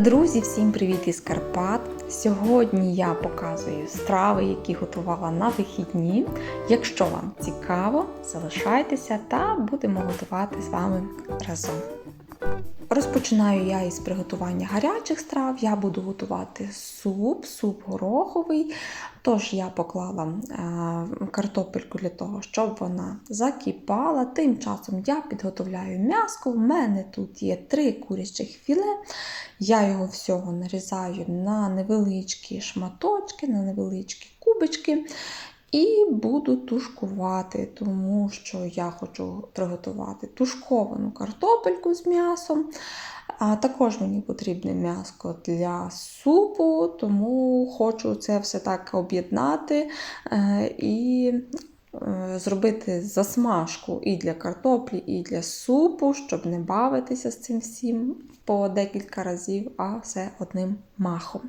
Друзі, всім привіт із Карпат! Сьогодні я показую страви, які готувала на вихідні. Якщо вам цікаво, залишайтеся та будемо готувати з вами разом. Розпочинаю я із приготування гарячих страв. Я буду готувати суп, суп гороховий. Тож я поклала е, картопельку для того, щоб вона закипала. Тим часом я підготовляю м'яско. У мене тут є три курячих філе. Я його всього нарізаю на невеличкі шматочки, на невеличкі кубочки. І буду тушкувати, тому що я хочу приготувати тушковану картопельку з м'ясом. А також мені потрібне м'яско для супу, тому хочу це все так об'єднати е, і е, зробити засмажку і для картоплі, і для супу, щоб не бавитися з цим всім по декілька разів, а все одним махом.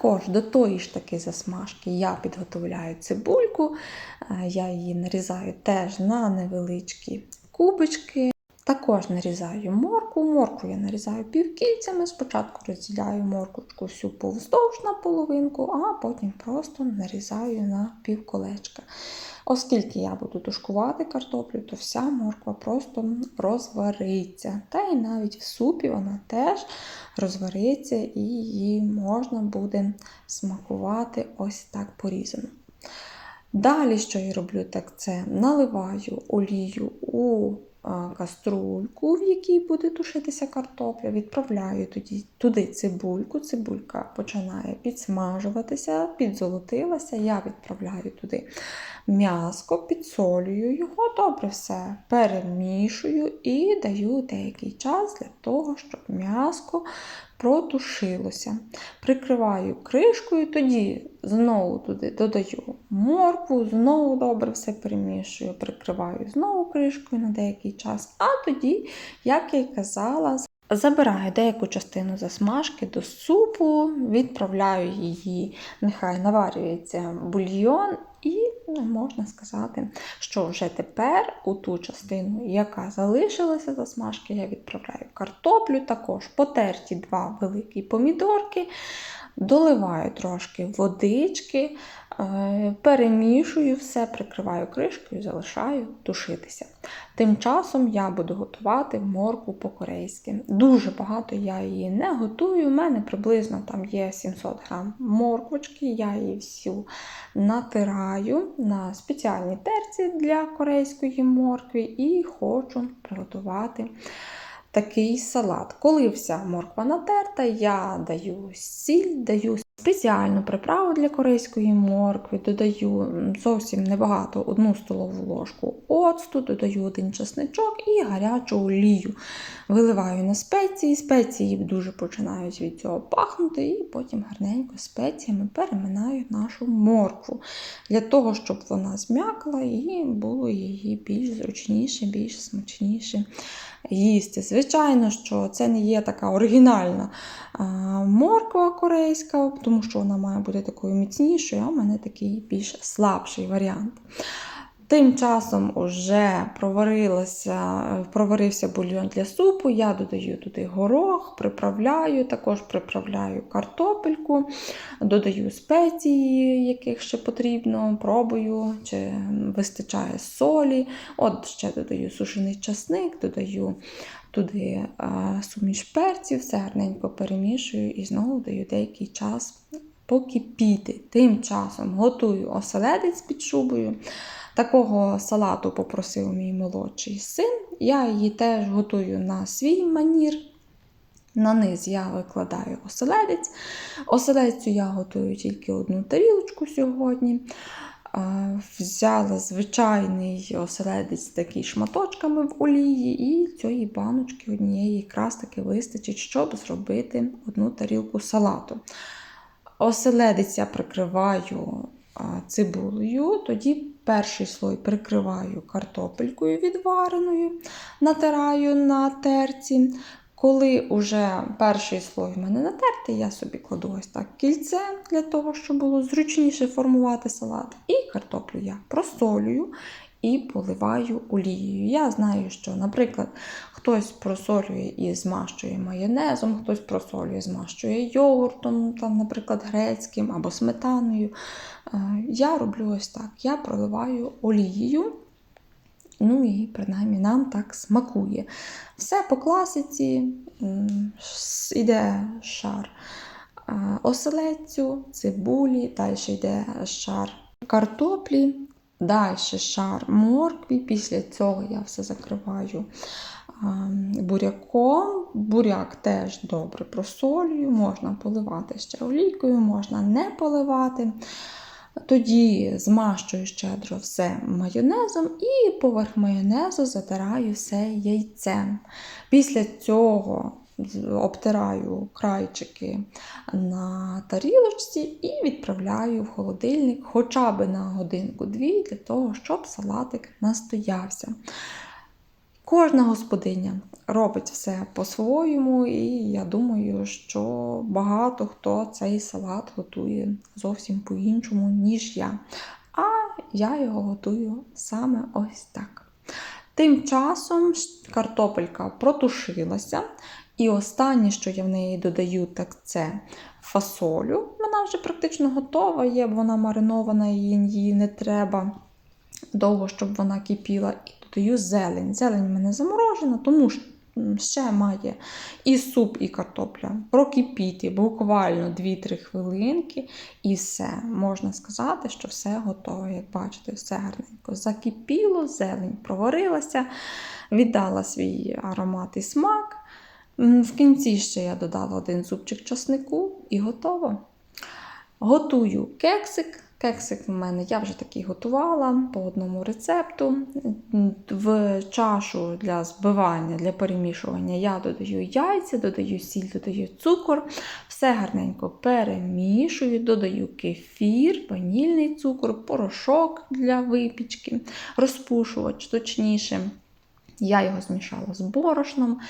Також до тої ж таки засмажки я підготовляю цибульку, е, я її нарізаю теж на невеличкі кубочки. Також нарізаю морку. Морку я нарізаю півкільцями. Спочатку розділяю моркочку всю повздовж на половинку, а потім просто нарізаю на півколечка. Оскільки я буду тушкувати картоплю, то вся морква просто розвариться. Та й навіть в супі вона теж розвариться і її можна буде смакувати ось так порізано. Далі, що я роблю, так це наливаю олію у каструльку, в якій буде тушитися картопля, відправляю тоді, туди цибульку. Цибулька починає підсмажуватися, підзолотилася. Я відправляю туди м'яско, підсолюю його, добре все перемішую і даю деякий час для того, щоб м'яско протушилося. Прикриваю кришкою, тоді знову туди додаю моркву, знову добре все перемішую, прикриваю знову кришкою на деякий час. А тоді, як я й казала, Забираю деяку частину засмажки до супу, відправляю її, нехай наварюється бульйон, і можна сказати, що вже тепер у ту частину, яка залишилася засмажки, я відправляю картоплю, також потерті два великі помідорки, доливаю трошки водички, е, перемішую все, прикриваю кришкою, залишаю тушитися. Тим часом я буду готувати моркву по-корейськи. Дуже багато я її не готую. У мене приблизно там є 700 грам морквочки, я її всю натираю на спеціальній терці для корейської моркви і хочу приготувати такий салат. Коли вся морква натерта, я даю сіль, даю спеціальну приправу для корейської моркви, додаю зовсім небагато одну столову ложку оцту, додаю один чесничок і гарячу олію. Виливаю на спеції, спеції дуже починають від цього пахнути, і потім гарненько спеціями переминаю нашу моркву. Для того, щоб вона зм'якла і було її більш зручніше, більш смачніше їсти. Звичайно, що це не є така оригінальна морква корейська, тому що вона має бути такою міцнішою, а в мене такий більш слабший варіант. Тим часом вже проварився бульйон для супу, я додаю туди горох, приправляю, також приправляю картопельку, додаю спеції, яких ще потрібно, пробую, чи вистачає солі. От ще додаю сушений часник, додаю туди суміш перців, все гарненько перемішую і знову даю деякий час покипіти. Тим часом готую оселедець під шубою. Такого салату попросив мій молодший син. Я її теж готую на свій манір. На низ я викладаю оселедець. Оселедцю я готую тільки одну тарілочку сьогодні. Взяла звичайний оселедець такий шматочками в олії, і цієї баночки однієї якраз таки вистачить, щоб зробити одну тарілку салату. Оселедець я прикриваю цибулею, тоді перший слой прикриваю картопелькою відвареною, натираю на терці. Коли вже перший слой в мене натертий, я собі кладу ось так кільце для того, щоб було зручніше формувати салат. І картоплю я просолюю і поливаю олією. Я знаю, що, наприклад, хтось просолює і змащує майонезом, хтось просолює і змащує йогуртом, там, наприклад, грецьким або сметаною. Е, Я роблю ось так: я проливаю олією. Ну і принаймні нам так смакує. Все по класиці, йде шар е, оселедцю, цибулі, далі йде шар картоплі, далі шар моркві. Після цього я все закриваю ем, буряком. Буряк теж добре просолюю, можна поливати ще олійкою, можна не поливати. Тоді змащую щедро все майонезом і поверх майонезу затираю все яйцем. Після цього обтираю крайчики на тарілочці і відправляю в холодильник хоча б на годинку-дві для того, щоб салатик настоявся. Кожна господиня робить все по-своєму, і я думаю, що багато хто цей салат готує зовсім по-іншому, ніж я. А я його готую саме ось так. Тим часом картопелька протушилася, і останнє, що я в неї додаю, так це фасолю. Вона вже практично готова є, вона маринована, її, не треба довго, щоб вона кипіла. І додаю зелень. Зелень в мене заморожена, тому що ще має і суп, і картопля прокипіти буквально 2-3 хвилинки, і все. Можна сказати, що все готове. Як бачите, все гарненько закипіло, зелень проварилася, віддала свій аромат і смак. В кінці ще я додала один зубчик часнику і готово. Готую кексик. Кексик в мене я вже такий готувала по одному рецепту. В чашу для збивання, для перемішування я додаю яйця, додаю сіль, додаю цукор. Все гарненько перемішую, додаю кефір, ванільний цукор, порошок для випічки, розпушувач, точніше. Я його змішала з борошном,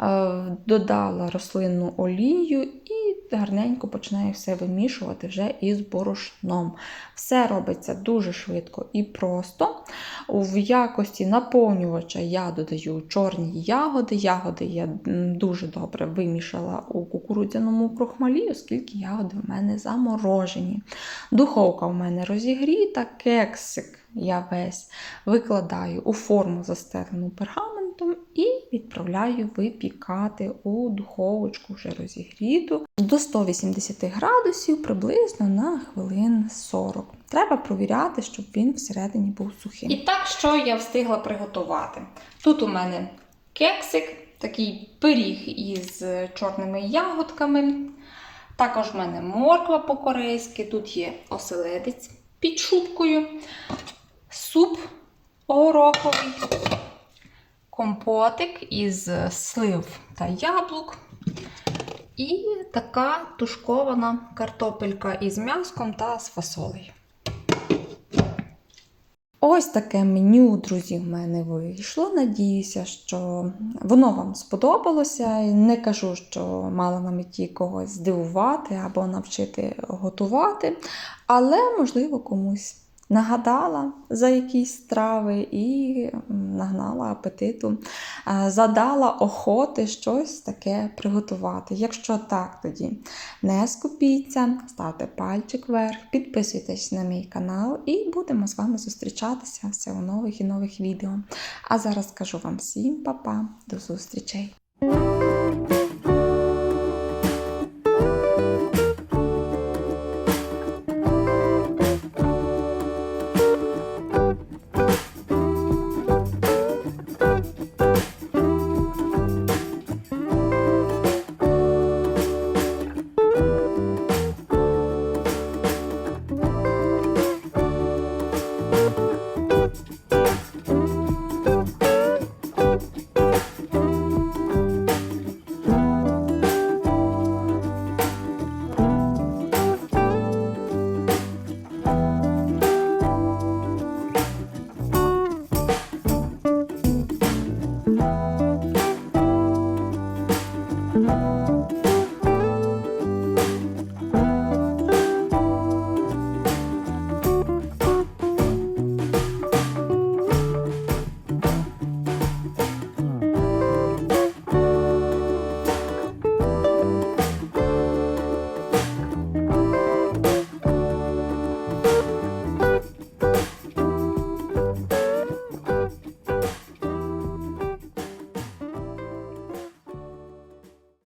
е, додала рослинну олію і гарненько починаю все вимішувати вже із борошном. Все робиться дуже швидко і просто. В якості наповнювача я додаю чорні ягоди. Ягоди я дуже добре вимішала у кукурудзяному крохмалі, оскільки ягоди в мене заморожені. Духовка в мене розігріта, кексик я весь викладаю у форму застелену пергаментом і відправляю випікати у духовочку вже розігріту до 180 градусів приблизно на хвилин 40. Треба провіряти, щоб він всередині був сухим. І так, що я встигла приготувати. Тут у мене кексик, такий пиріг із чорними ягодками. Також в мене морква по-корейськи, тут є оселедець під шубкою, суп гороховий, компотик із слив та яблук. І така тушкована картопелька із м'яском та з фасолею. Ось таке меню, друзі, в мене вийшло. Надіюся, що воно вам сподобалося. Не кажу, що мала на меті когось здивувати або навчити готувати, але, можливо, комусь нагадала за якісь страви і нагнала апетиту, е, задала охоти щось таке приготувати. Якщо так, тоді не скупіться, ставте пальчик вверх, підписуйтесь на мій канал і будемо з вами зустрічатися все у нових і нових відео. А зараз кажу вам всім па-па, до зустрічей!